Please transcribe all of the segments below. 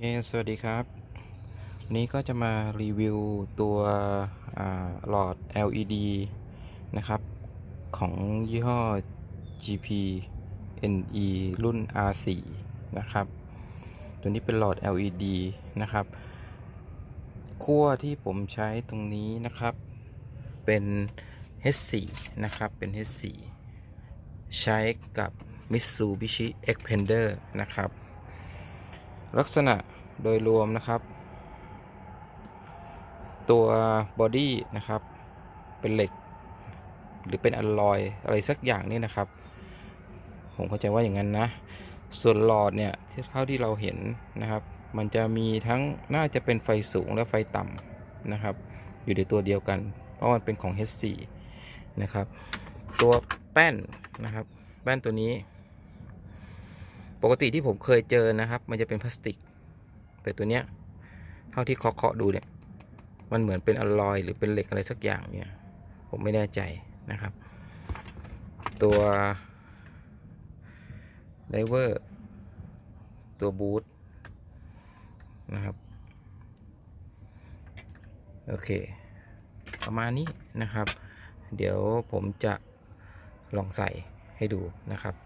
เคสวัสดีครับวันนี้ก็จะมารีวิวตัวหลอด LED นะครับ ของยี่ห้อ GP NE รุ่น R4 นะครับ ตัวนี้เป็นหลอด LED นะครับขั้วที่ผมใช้ตรงนี้นะครับ เป็น H4 นะครับ เป็น H4 ใช้กับ Mitsubishi Xpander นะครับ ลักษณะโดยรวมนะครับ ตัวบอดี้นะครับ เป็นเหล็ก หรือเป็นอลลอยอะไรสักอย่างนี่นะครับ ผมเข้าใจว่าอย่างนั้นนะ ส่วนหลอดเนี่ยเท่าที่เราเห็นนะครับ มันจะมีทั้งน่าจะเป็นไฟสูงและไฟต่ำนะครับ อยู่ในตัวเดียวกัน เพราะมันเป็นของ H4 นะครับ ตัวแป้นนะครับ แป้นตัวนี้ ปกติที่ผมเคยเจอนะครับ มันจะเป็นพลาสติก แต่ตัวเนี้ยเท่าที่เคาะๆดูเนี่ยมันเหมือนเป็นอลลอยหรือเป็นเหล็กอะไรสักอย่างเนี่ยผมไม่แน่ใจนะครับ ตัวไดเวอร์ตัวบูทนะครับโอเค ประมาณนี้นะครับ เดี๋ยวผมจะลองใส่ให้ดูนะครับ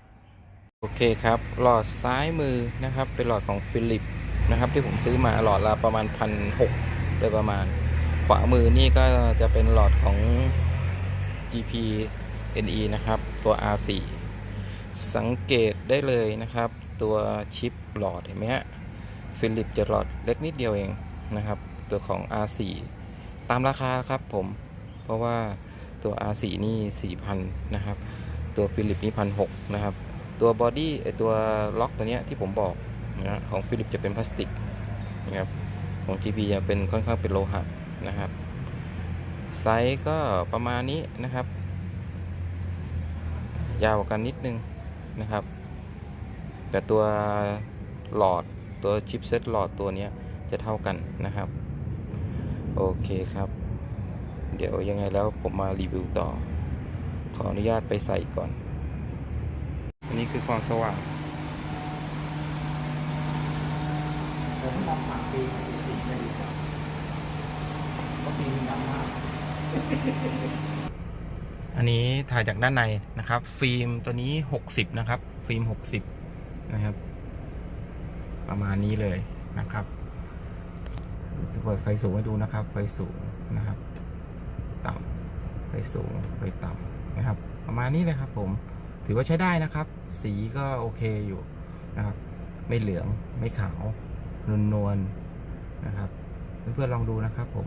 โอเคครับ หลอดซ้ายมือนะครับ เป็นหลอดของฟิลิปนะครับ ที่ผมซื้อมาหลอดละประมาณพันหกโดยประมาณ ขวามือนี่ก็จะเป็นหลอดของ GP NE นะครับ ตัว R4 สังเกตได้เลยนะครับ ตัวชิปหลอดเห็นไหมฮะฟิลิปจะหลอดเล็กนิดเดียวเองนะครับ ตัวของ R4 ตามราคาครับผม เพราะว่าตัว R4 นี่4,000นะครับ ตัวฟิลิปนี่พันหนะครับ ตัวบอดี้ไอตัวล็อกตัวเนี้ยที่ผมบอกนะของฟิลิปจะเป็นพลาสติกนะครับของ GP จะเป็นค่อนข้างเป็นโลหะนะครับไซส์ก็ประมาณนี้นะครับ ยาวกว่ากันนิดนึงนะครับ แต่ตัวหลอดตัวชิปเซตหลอดตัวเนี้ยจะเท่ากันนะครับ โอเคครับ เดี๋ยวยังไงแล้วผมมารีวิวต่อ ขออนุญาตไปใส่ก่อน คือความสว่างผมมองผ่านปีสี่จะดีกว่าเพราะปีมันดำมาก อันนี้ถ่ายจากด้านในนะครับ ฟิล์มตัวนี้ 60 นะครับ ฟิล์ม 60 นะครับ ประมาณนี้เลยนะครับ จะเปิดไฟสูงให้ดูนะครับ ไฟสูงนะครับ ต่ำไฟสูงไฟต่ำนะครับ ประมาณนี้เลยครับผม ถือว่าใช้ได้นะครับ สีก็โอเคอยู่นะครับ ไม่เหลืองไม่ขาวนวลนวลๆนะครับ เพื่อนๆลองดูนะครับผม